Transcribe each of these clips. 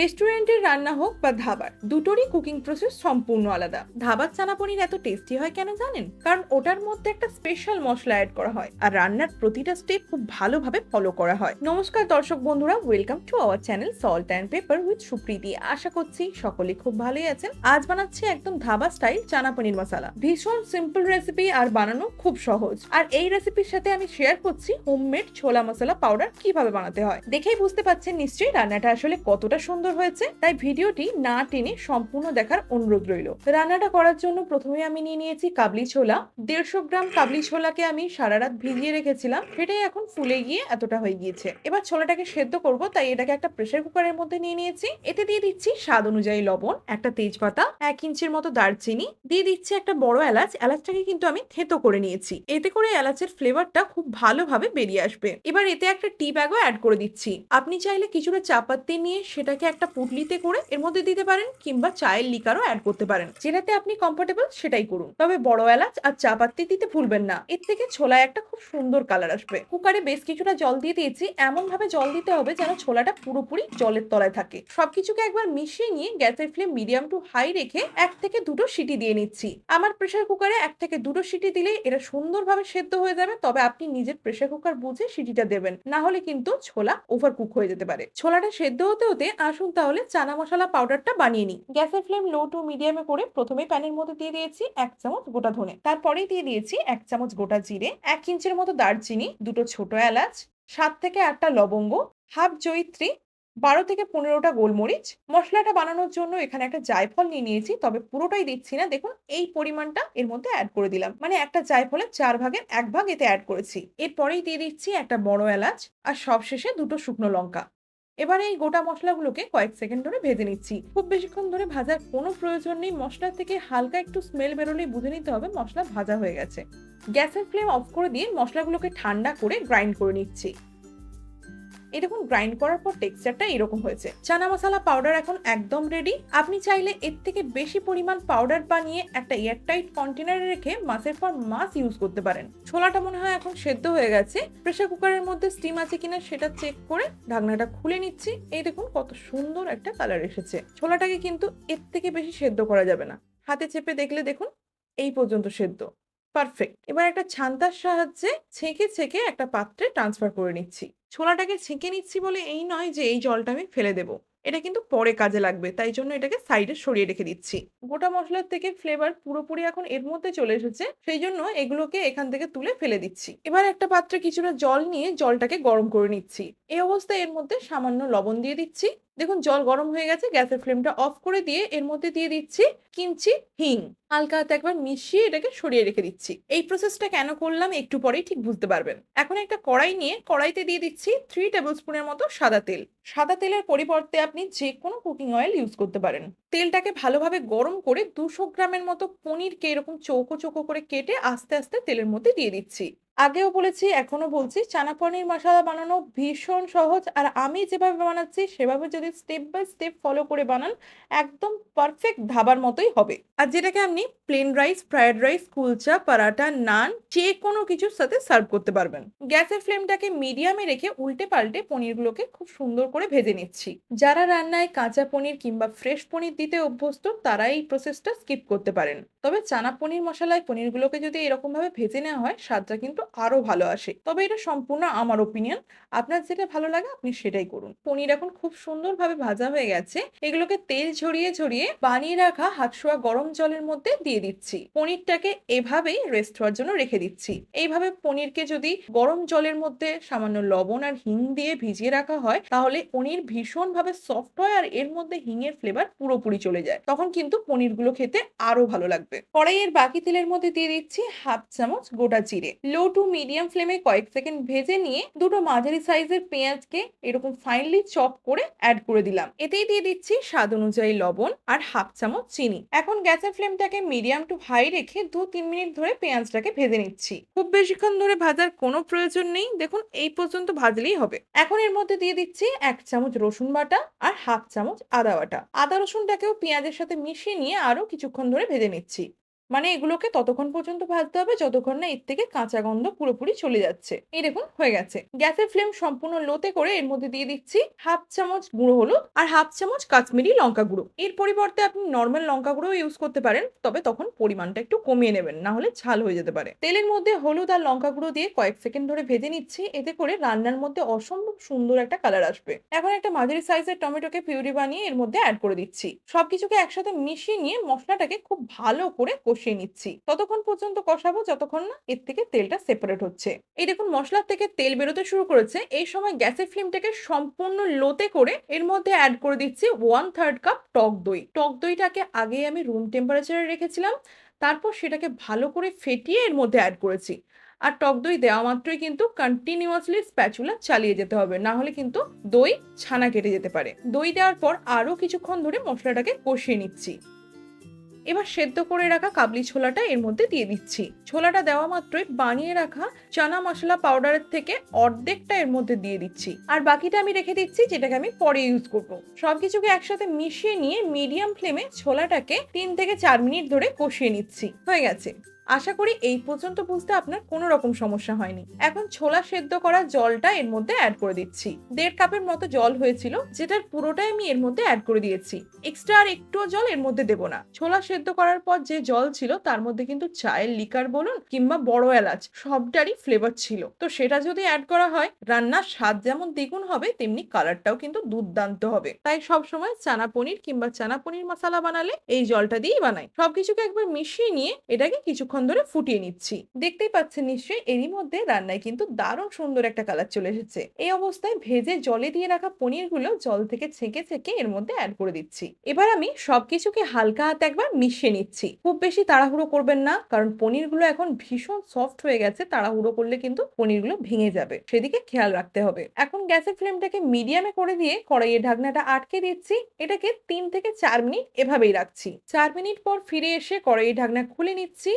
রেস্টুরেন্টের রান্না হোক বা ধাবার, দুটোরই কুকিং প্রসেস সম্পূর্ণ আলাদা। ধাবার চানা পনির এত টেস্টি হয় কেন জানেন? কারণ ওটার মধ্যে একটা স্পেশাল মশলা অ্যাড করা হয় আর রান্নার প্রতিটা স্টেপ খুব ভালোভাবে ফলো করা হয়। নমস্কার দর্শক বন্ধুরা welcome to our channel salt and pepper with Supriti আশা করছি সকলে খুব ভালোই আছেন। আজ বানাচ্ছি একদম ধাবা স্টাইল চানা পনির মশলা ভীষণ সিম্পল রেসিপি আর বানানো খুব সহজ। আর এই রেসিপির সাথে আমি শেয়ার করছি হোমমেড ছোলা মশলা পাউডার কীভাবে বানাতে হয়। দেখেই বুঝতে পাচ্ছেন নিশ্চয়ই রান্নাটা আসলে কতটা সুন্দর হয়েছে, তাই ভিডিওটি না টেনে সম্পূর্ণ দেখার অনুরোধ রইল। রান্নাটা করার জন্য প্রথমে আমি নিয়ে নিয়েছি কাবলি ছোলা। দেড়শো গ্রাম কাবলি ছোলাকে আমি সারা রাত ভিজিয়ে রেখেছিলাম, সেটাই এখন ফুলে গিয়ে এতটা হয়ে গিয়েছে। এবার ছোলাটাকে সেদ্ধ করব, তাই এটাকে একটা প্রেসার কুকারের মধ্যে নিয়ে নিয়েছি। এতে দিয়ে দিচ্ছি স্বাদ অনুযায়ী লবণ, একটা তেজপাতা, এক ইঞ্চির মতো দারচিনি, দিয়ে দিচ্ছি একটা বড় এলাচ। এলাচটাকে কিন্তু আমি থেতো করে নিয়েছি। এতে করে এলাচের ফ্লেভারটা খুব ভালোভাবে বেরিয়ে আসবে। এবার এতে একটা টি ব্যাগও অ্যাড করে দিচ্ছি। আপনি চাইলে কিছুটা চাপাতি নিয়ে সেটাকে একটা পুটলিতে করে এর মধ্যে দিতে পারেন কিংবা চায়ের লিকারও অ্যাড করতে পারেন। যেটাতে আপনি কমফোর্টেবল সেটাই করুন। তবে বড় এলাচ আর চা পাত্তি দিতে ভুলবেন না। এর থেকে ছোলায় একটা খুব সুন্দর কালার আসবে। কুকারে বেশ কিছুটা জল দিয়ে দিয়েছি। এমন ভাবে জল দিতে হবে যেন ছোলাটা পুরোপুরি জলের তলায় থাকে। সবকিছুকে একবার মিশিয়ে নিয়ে গ্যাসের ফ্লেম মিডিয়াম টু হাই রেখে এক থেকে দুটো সিটি দিয়ে নিচ্ছি। আমার প্রেসার কুকারে এক থেকে দুটো সিটি দিলে এটা সুন্দরভাবে সেদ্ধ হয়ে যাবে। তবে আপনি নিজের প্রেসার কুকার বুঝে সিটিটা দেবেন। না হলে কিন্তু ছোলা ওভার কুক হয়ে যেতে পারে। ছোলাটা সেদ্ধ হতে হতে আসুন তাহলে চানা মশলা পাউডারটা বানিয়ে নিই। গ্যাসের ফ্লেম লো টু মিডিয়ামে করে প্রথমে প্যানের মধ্যে দিয়ে দিয়েছি এক চামচ গোটা ধনে। তারপরে দিয়ে দিয়েছি এক চামচ গোটা জিরে, এক ইঞ্চের মতো দারচিনি, দুটো ছোট এলাচ, সাত থেকে আটটা লবঙ্গ, হাফ জয়িত্রী, বারো থেকে পনেরোটা গোলমরিচ। মশলাটা বানানোর জন্য এখানে একটা জায়ফল নিয়ে নিয়েছি, তবে পুরোটাই দিচ্ছি না। দেখুন, এই পরিমাণটা এর মধ্যে অ্যাড করে দিলাম। মানে একটা জায়ফলের চার ভাগের এক ভাগ এতে অ্যাড করেছি। এরপরেই দিয়ে দিচ্ছি একটা বড় এলাচ আর সবশেষে দুটো শুকনো লঙ্কা। এবারে এই গোটা মশলাগুলোকে কয়েক সেকেন্ড ধরে ভেজে নিচ্ছি। খুব বেশিক্ষণ ধরে ভাজার কোনো প্রয়োজন নেই। মশলা থেকে হালকা একটু স্মেল বেরোলেই বুঝে নিতে হবে মশলা ভাজা হয়ে গেছে। গ্যাসের ফ্লেম অফ করে দিয়ে মশলাগুলোকে ঠান্ডা করে গ্রাইন্ড করে নিচ্ছি। এই দেখুন গ্রাইন্ড করার পর টেক্সচারটা এরকম হয়েছে। চানা মশলা পাউডার এখন একদম রেডি আপনি চাইলে এর থেকে বেশি পরিমাণ পাউডার বানিয়ে একটা এয়ারটাইট কন্টেনারে রেখে মাসের পর মাস ইউজ করতে পারেন। ছোলাটা মনে হয় এখন সেদ্ধ হয়ে গেছে। প্রেসার কুকারের মধ্যে স্টিম আছে কিনা সেটা চেক করে ঢাকনাটা খুলে নিচ্ছি। এই দেখুন, কত সুন্দর একটা কালার এসেছে। ছোলাটাকে কিন্তু এর থেকে বেশি সেদ্ধ করা যাবে না। হাতে চেপে দেখলে দেখুন, এই পর্যন্ত সেদ্ধ। পারফেক্ট এবার একটা ছান্তার সাহায্যে ছেঁকে ছেঁকে একটা পাত্রে ট্রান্সফার করে নিচ্ছি। ছোলাটাকে ছেঁকে নিচ্ছি বলে এই নয় যে এই জলটা আমি ফেলে দেবো। এটা কিন্তু পরে কাজে লাগবে, তাই জন্য এটাকে সাইডে সরিয়ে রেখে দিচ্ছি। গোটা মশলার থেকে ফ্লেভার পুরোপুরি এখন এর মধ্যে চলে এসেছে, সেই জন্য এগুলোকে এখান থেকে তুলে ফেলে দিচ্ছি। এবার একটা পাত্রে কিছুটা জল নিয়ে জলটাকে গরম করে নিচ্ছি। এই অবস্থায় এর মধ্যে সামান্য লবণ দিয়ে দিচ্ছি। দেখুন, জল গরম হয়ে গেছে, গ্যাসের ফ্লেমটা অফ করে দিয়ে এর মধ্যে দিয়ে দিচ্ছি কিঞ্চি হিং। হালকা হাতে একবার মিশিয়ে এটাকে সরিয়ে রেখে দিচ্ছি। এই প্রসেসটা কেন করলাম একটু পরেই ঠিক বুঝতে পারবেন। এখন একটা কড়াই নিয়ে কড়াইতে দিয়ে দিচ্ছি থ্রি টেবিল স্পুনের মতো সাদা তেল। সাদা তেলের পরিবর্তে আপনি যে কোনো কুকিং অয়েল ইউজ করতে পারেন। তেলটাকে ভালোভাবে গরম করে দুশো গ্রামের মতো পনিরকে এরকম চৌকো চৌকো করে কেটে আস্তে আস্তে তেলের মধ্যে দিয়ে দিচ্ছি। আগেও বলেছি এখনও বলছি চানা পনির মশলা বানানো ভীষণ সহজ আর আমি যেভাবে বানাচ্ছি, সেভাবে যদি স্টেপ বাই স্টেপ ফলো করে বানান, একদম পারফেক্ট ধাবার মতোই হবে। আর যেটাকে আপনি plain rice fried rice kulcha paratha naan যে কোনো কিছুর সাথে সার্ভ করতে পারবেন। গ্যাসের ফ্লেমটাকে মিডিয়ামে রেখে উল্টে পাল্টে পনিরগুলোকে খুব সুন্দর করে ভেজে নিচ্ছি। যারা রান্নায় কাঁচা পনির কিংবা ফ্রেশ পনির দিতে অভ্যস্ত, তারা এই প্রসেসটা স্কিপ করতে পারেন। তবে চানা পনির মশলায় পনিরগুলোকে যদি এরকমভাবে ভেজে নেওয়া হয়, স্বাদটা কিন্তু আরও ভালো আসে। তবে এটা সম্পূর্ণ আমার ওপিনিয়ন আপনার যেটা ভালো লাগে আপনি সেটাই করুন। পনির এখন খুব সুন্দরভাবে ভাজা হয়ে গেছে। এগুলোকে তেল ঝরিয়ে ঝরিয়ে বানিয়ে রাখা হাতশোয়া গরম জলের মধ্যে দিয়ে দিচ্ছি। পনিরটাকে এভাবেই রেস্ট হওয়ার জন্য রেখে দিচ্ছি। এইভাবে পনিরকে যদি গরম জলের মধ্যে সামান্য লবণ আর হিং দিয়ে ভিজিয়ে রাখা হয়, তাহলে পনির ভীষণভাবে সফট হয় আর এর মধ্যে হিঙের ফ্লেভার পুরোপুরি চলে যায়। তখন কিন্তু পনিরগুলো খেতে আরও ভালো লাগবে। কড়াইয়ের বাকি তেলের মধ্যে দিয়ে দিচ্ছি হাফ চামচ গোটা জিরে। লো টু মিডিয়াম ফ্লেমে কয়েক সেকেন্ড ভেজে নিয়ে দুটো মাঝারি সাইজের পেঁয়াজকে এরকম ফাইনলি চপ করে অ্যাড করে দিলাম। এতেই দিয়ে দিচ্ছি স্বাদ অনুযায়ী লবণ আর হাফ চামচ চিনি। এখন গ্যাসের ফ্লেমটাকে মিডিয়াম টু হাই রেখে দু তিন মিনিট ধরে পেঁয়াজটাকে ভেজে নিচ্ছি। খুব বেশিক্ষণ ধরে ভাজার কোনো প্রয়োজন নেই। দেখুন, এই পর্যন্ত ভাজলেই হবে। এখন এর মধ্যে দিয়ে দিচ্ছি এক চামচ রসুন বাটা আর হাফ চামচ আদা বাটা। আদা রসুনটাকেও পেঁয়াজের সাথে মিশিয়ে নিয়ে আরও কিছুক্ষণ ধরে ভেজে নিচ্ছি। মানে এগুলোকে ততক্ষণ পর্যন্ত ভাজতে হবে, যতক্ষণ না এর থেকে কাঁচা গন্ধ পুরোপুরি চলে যাচ্ছে। এই দেখুন, হয়ে গেছে। গ্যাসের ফ্লেম সম্পূর্ণ লোতে করে এর মধ্যে দিয়ে দিচ্ছি হাফ চামচ গুঁড়ো হলুদ আর হাফ চামচ কাশ্মীরি লঙ্কা গুঁড়ো। এর পরিবর্তে আপনি নর্মাল লঙ্কা গুঁড়ো ইউজ করতে পারেন, তবে তখন পরিমাণটা একটু কমিয়ে নেবেন, না হলে ঝাল হয়ে যেতে পারে। তেলের মধ্যে হলুদ আর লঙ্কা গুঁড়ো দিয়ে কয়েক সেকেন্ড ধরে ভেজে নিচ্ছি, এতে করে রান্নার মধ্যে অসম্ভব সুন্দর একটা কালার আসবে। এখন একটা মাঝারি সাইজের টমেটোকে পিউরি বানিয়ে এর মধ্যে অ্যাড করে দিচ্ছি। সবকিছুকে একসাথে মিশিয়ে নিয়ে মশলাটাকে খুব ভালো করে কষিয়ে নিচ্ছি। ততক্ষণ পর্যন্ত কষাবো, যতক্ষণ না এর থেকে তেলটা সেপারেট হচ্ছে। এই দেখুন মশলার থেকে তেল বেরোতে শুরু করেছে। এই সময় গ্যাসের ফ্লেমটাকে সম্পূর্ণ লোতে করে এর মধ্যে অ্যাড করে দিচ্ছি ওয়ান থার্ড কাপ টক দই। টক দইটাকে আগে আমি রুম টেম্পারেচারে রেখেছিলাম, তারপর সেটাকে ভালো করে ফেটিয়ে এর মধ্যে অ্যাড করেছি। আর টক দই দেওয়া মাত্রই কিন্তু কন্টিনিউয়াসলি স্প্যাচুলা চালিয়ে যেতে হবে, না হলে কিন্তু দই ছানা কেটে যেতে পারে। দই দেওয়ার পর আরও কিছুক্ষণ ধরে মশলাটাকে কষিয়ে নিচ্ছি। এবার সেদ্ধ করে রাখা কাবলি ছোলাটা এর মধ্যে দিয়ে দিচ্ছি। ছোলাটা দেওয়া মাত্রই বানিয়ে রাখা চানা মশলা পাউডারের থেকে অর্ধেকটা এর মধ্যে দিয়ে দিচ্ছি। আর বাকিটা আমি রেখে দিচ্ছি, যেটাকে আমি পরে ইউজ করব। সবকিছুকে একসাথে মিশিয়ে নিয়ে মিডিয়াম ফ্লেমে ছোলাটাকে তিন থেকে চার মিনিট ধরে কষিয়ে নিচ্ছি। হয়ে গেছে। আশা করি এই পর্যন্ত বুঝতে আপনার কোনো রকম সমস্যা হয়নি। এখন ছোলা সেদ্ধ করা জলটা এর মধ্যে অ্যাড করে দিচ্ছি। দেড় কাপের মতো জল হয়েছিল, যেটার পুরোটাই আমি এর মধ্যে অ্যাড করে দিয়েছি। এক্সট্রা আর একটুও জল এর মধ্যে দেবো না। ছোলা সেদ্ধ করার পর যে জল ছিল, তার মধ্যে কিন্তু চায়ের লিকার বলুন কিংবা বড় এলাচ, সবটারই ফ্লেভার ছিল। তো সেটা যদি অ্যাড করা হয়, রান্নার স্বাদ যেমন দ্বিগুণ হবে, তেমনি কালারটাও কিন্তু দুর্দান্ত হবে। তাই সব সময় চানা পনির কিংবা চানা পনির মশলা বানালে এই জলটা দিয়েই বানাই। সবকিছুকে একবার মিশিয়ে নিয়ে এটাকে কিছুক্ষণ ধরে ফুটিয়ে নিচ্ছি। দেখতেই পাচ্ছেন নিশ্চয়ই এরই মধ্যে রান্নায় কিন্তু দারুণ সুন্দর একটা কালার চলে এসেছে। এই অবস্থায় ভেজে জলে দিয়ে রাখা পনিরগুলো জল থেকে ছেঁকে ছেঁকে এর মধ্যে অ্যাড করে দিচ্ছি। এবার আমি সবকিছুকে হালকা হাতে একবার মিশিয়ে নিচ্ছি। খুব বেশি তাড়াহুড়ো করবেন না, কারণ পনিরগুলো এখন ভীষণ সফট হয়ে গেছে, তাড়াহুড়ো করলে কিন্তু পনিরগুলো ভেঙে যাবে। সেদিকে খেয়াল রাখতে হবে। এখন গ্যাসের ফ্লেমটাকে মিডিয়ামে করে দিয়ে কড়াইয়ের ঢাকনাটা আটকে দিচ্ছি। এটাকে তিন থেকে চার মিনিট এভাবেই রাখছি। চার মিনিট পর ফিরে এসে কড়াইয়ের ঢাকনা খুলে নিচ্ছি।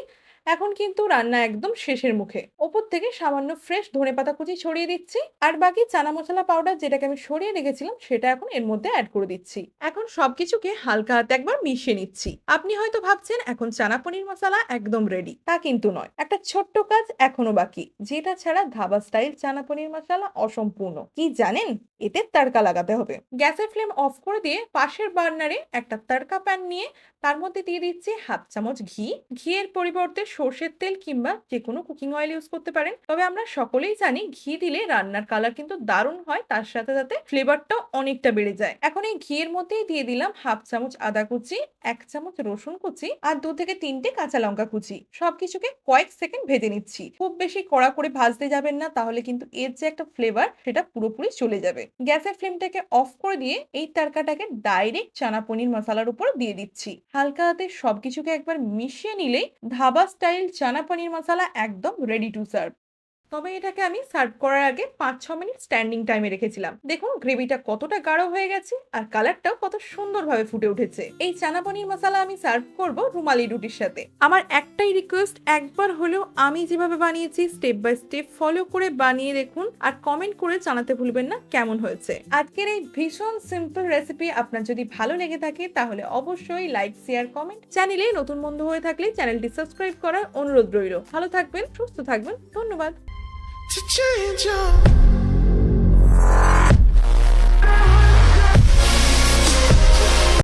এখন কিন্তু রান্না একদম শেষের মুখে। ওপর থেকে সামান্য ফ্রেশ ধনে পাতা কুচি ছড়িয়ে দিচ্ছি আর বাকি চানা মশলা পাউডার যেটাকে আমি সরিয়ে রেখেছিলাম সেটা এখন এর মধ্যে অ্যাড করে দিচ্ছি। এখন সবকিছুকে হালকা হাতে একবার মিশিয়ে নিচ্ছি। আপনি হয়তো ভাবছেন, এখন চানা পনির মশলা একদম রেডি তা কিন্তু নয়। একটা ছোট্ট কাজ এখনও বাকি। যেটা ছাড়া ধাবা স্টাইল চানা পনির মশলা অসম্পূর্ণ। কি জানেন? এতে তাড়কা লাগাতে হবে। গ্যাসের ফ্লেম অফ করে দিয়ে পাশের বার্নারে একটা তাড়কা প্যান নিয়ে তার মধ্যে দিয়ে দিচ্ছি হাফ চামচ ঘি। ঘিয়ের পরিবর্তে সর্ষের তেল কিংবা যে কোনো কুকিং অয়েল ইউজ করতে পারেন। তবে আমরা সকলেই জানি ঘি দিলে রান্নার কালার কিন্তু দারুণ হয়, তার সাথে সাথে ফ্লেভারটাও অনেকটা বেড়ে যায়। এখন এই ঘিয়ের মধ্যেই দিয়ে দিলাম হাফ চামচ আদা কুচি, এক চামচ রসুন কুচি আর দু থেকে তিনটে কাঁচা লঙ্কা কুচি। সবকিছুকে কয়েক সেকেন্ড ভেজে নিচ্ছি। খুব বেশি কড়া করে ভাজতে যাবেন না, তাহলে কিন্তু এর যে একটা ফ্লেভার সেটা পুরোপুরি চলে যাবে। গ্যাসের ফ্লেমটাকে অফ করে দিয়ে এই তারকাটাকে ডাইরেক্ট চানা পনির মশালার উপর দিয়ে দিচ্ছি। হালকা হাতে সবকিছুকে একবার মিশিয়ে নিলেই ধাবা স্টাইল চানা পনির মশলা একদম রেডি টু সার্ভ তবে এটাকে আমি সার্ভ করার আগে পাঁচ ছ মিনিট স্ট্যান্ডিং টাইমে রেখেছিলাম। দেখুন, গ্রেভিটা কতটা গাঢ় হয়ে গেছে আর কালারটাও কত সুন্দরভাবে ফুটে উঠেছে। এই চানা পনির মশলা আমি সার্ভ করব রুমালি রুটির সাথে। আমার একটাই রিকোয়েস্ট, একবার হলেও আমি যেভাবে বানিয়েছি, স্টেপ বাই স্টেপ ফলো করে বানিয়ে দেখুন আর কমেন্ট করে জানাতে ভুলবেন না কেমন হয়েছে। আজকের এই ভীষণ সিম্পল রেসিপি আপনার যদি ভালো লেগে থাকে, তাহলে অবশ্যই লাইক, শেয়ার, কমেন্ট। চ্যানেলে নতুন বন্ধু হয়ে থাকলে চ্যানেলটি সাবস্ক্রাইব করার অনুরোধ রইল। ভালো থাকবেন, সুস্থ থাকবেন, ধন্যবাদ। To change up.